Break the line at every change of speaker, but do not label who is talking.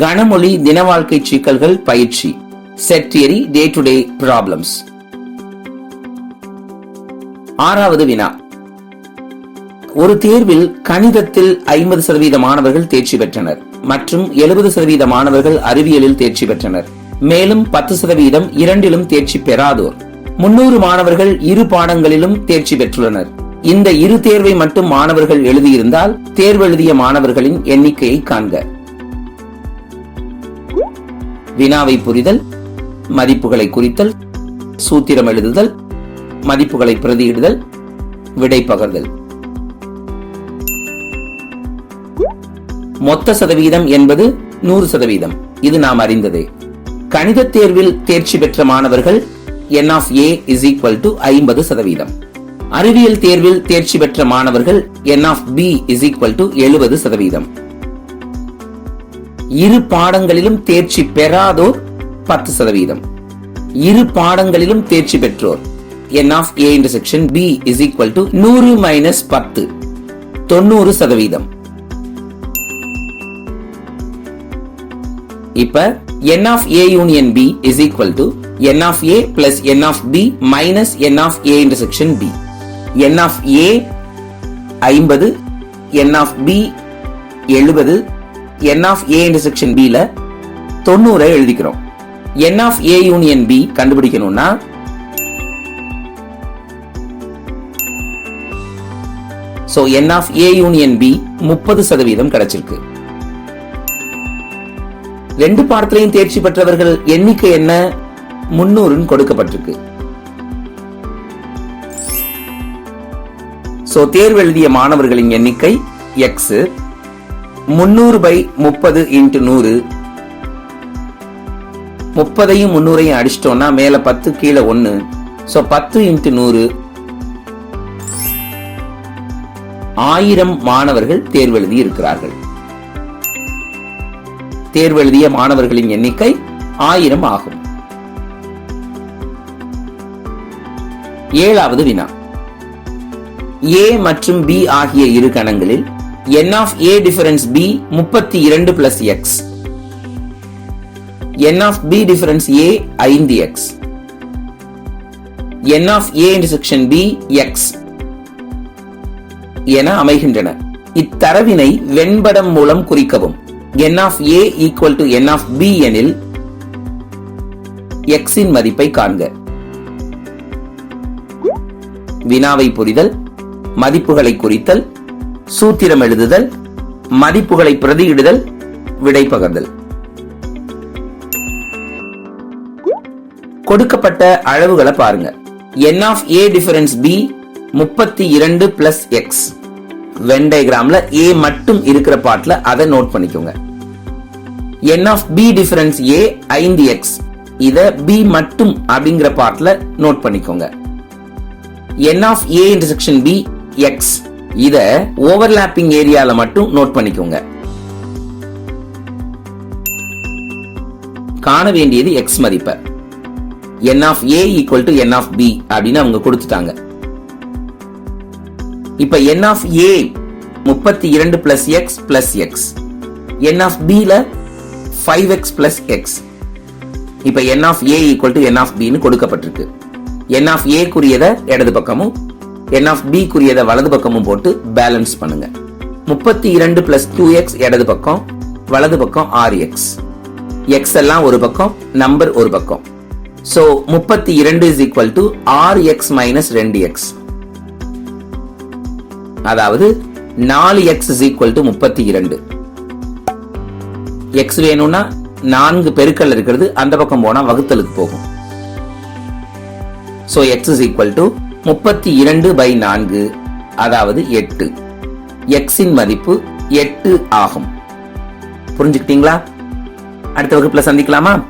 கனமொழி தின வாழ்க்கை சிக்கல்கள் பயிற்சி. Set theory day to day problems ஆறாவது வினா. ஒரு தேர்வில் கணிதத்தில் ஐம்பது சதவீத மாணவர்கள் தேர்ச்சி பெற்றனர் மற்றும் எழுபது சதவீத மாணவர்கள் அறிவியலில் தேர்ச்சி பெற்றனர். மேலும் பத்து சதவீதம் இரண்டிலும் தேர்ச்சி பெறாதோர். முன்னூறு மாணவர்கள் இரு பாடங்களிலும் தேர்ச்சி பெற்றுள்ளனர். இந்த இரு தேர்வை மட்டும் மாணவர்கள் எழுதியிருந்தால் தேர்வெழுதிய மாணவர்களின் எண்ணிக்கையை காண்க. வினாவை புரிதல் மதிப்புகளை குறித்தல் சூத்திரம் எழுதுதல் மதிப்புகளை பிரதியிடுதல் விடை பகர்தல். மொத்த சதவீதம் என்பது நூறு சதவீதம். இது நாம் அறிந்ததே. கணித தேர்வில் தேர்ச்சி பெற்ற மாணவர்கள் N of A is equal to ஐம்பது சதவீதம். அறிவியல் தேர்வில் தேர்ச்சி பெற்ற மாணவர்கள் N of B is equal to எழுபது சதவீதம். இரு பாடங்களிலும் தேர்ச்சி பெறாதோர் பத்து சதவீதம். இரு பாடங்களிலும் தேர்ச்சி பெற்றோர். N of A intersection B is equal to நூறு மைனஸ் பத்து. தொண்ணூறு சதவீதம். இப்ப N of A union B is equal to N of A plus N of B minus N of A intersection B N of A ஐம்பது N of B எழுபது N of A intersection b ல 90 எழுதிக்கிறோம். N of A union B கண்டுபிடிக்கணும்னா so N of A union B முப்பது சதவீதம் கிடைச்சிருக்கு. ரெண்டு பாடத்திலையும் தேர்ச்சி பெற்றவர்கள் எண்ணிக்கை என்ன? முன்னூறுன்னு கொடுக்கப்பட்டிருக்கு. சோ தேர்வு எழுதிய மாணவர்களின் எண்ணிக்கை எக்ஸு முன்னூறு பை முப்பது இன்ட்டு நூறு. முப்பதையும் முன்னூறையும் அடிச்சிட்டோம்னா மேல பத்து கீழே ஒன்னு. சோ பத்து இன்ட்டு நூறு. ஆயிரம் மாணவர்கள் தேர்வெழுதி இருக்கிறார்கள். தேர்வு எழுதிய மாணவர்களின் எண்ணிக்கை ஆயிரம் ஆகும். ஏழாவது வினா. ஏ மற்றும் பி ஆகிய இரு கணங்களில் N of A difference B முப்பத்தி இரண்டு plus X N of B difference A ஐந்து X N of A intersection B X என அமைகின்றன. இத்தரவினை வெண்படம் மூலம் குறிக்கவும். N of A equal to N of B எனில் எக்ஸின் மதிப்பை காண்க. வினாவை புரிதல் மதிப்புகளை குறித்தல் சூத்திரம் எழுதுதல் மதிப்புகளை பிரதியிடுதல் விடை பகர்தல். கொடுக்கப்பட்ட அளவுகளை பாருங்க. N of a difference b முப்பத்தி இரண்டு பிளஸ் எக்ஸ் வென் டயக்ராம்ல ஏ மட்டும் இருக்கிற பாட்ல அதை நோட் பண்ணிக்கோங்க. N of B difference A ஐந்து எக்ஸ் இத பி மட்டும் அப்படிங்கிற பாட்ல நோட் பண்ணிக்கோங்க. N of A intersection B x இத ஓவர்லாப்பிங் ஏரியால மட்டும் நோட் பண்ணிக்கோங்க. காண வேண்டியது எக்ஸ் மதிப்பை. N of A equal to N of B அப்படின்னு அவங்க கொடுத்துட்டாங்க. இப்ப என் ஆஃப் ஏ முப்பத்தி இரண்டு plus X plus X n of பில ஃபைவ் எக்ஸ் பிளஸ் எக்ஸ் இப்ப n of A equal to n of பின்னு கொடுக்கப்பட்டிருக்கு. என் ஆஃப் ஏ குறியத இடது பக்கமும் என் ஆஃப் பி வலது பக்கமும் போட்டு பேலன்ஸ் பண்ணுங்க. முப்பத்தி இரண்டு பிளஸ் டூ எக்ஸ் இடது பக்கம் வலது பக்கம் ஆறு எக்ஸ் எக்ஸ் எல்லாம் ஒரு பக்கம் நம்பர் ஒரு பக்கம். சோ முப்பத்தி இரண்டு இஸ் ஈக்குவல் டு ஆறு எக்ஸ் மைனஸ் ரெண்டு எக்ஸ் அதாவது நாலு எக்ஸ் இஸ் ஈக்குவல் டு முப்பத்தி இரண்டு. எக்ஸ் வேணும்னா நான்கு பெருக்கல் இருக்கிறது அந்த பக்கம் போனா வகுத்தலுக்கு போகும். So X is equal to முப்பத்தி இரண்டு பை நான்கு அதாவது எட்டு. எக்ஸின் மதிப்பு எட்டு ஆகும். புரிஞ்சுக்கிட்டீங்களா? அடுத்த வகுப்புல சந்திக்கலாமா?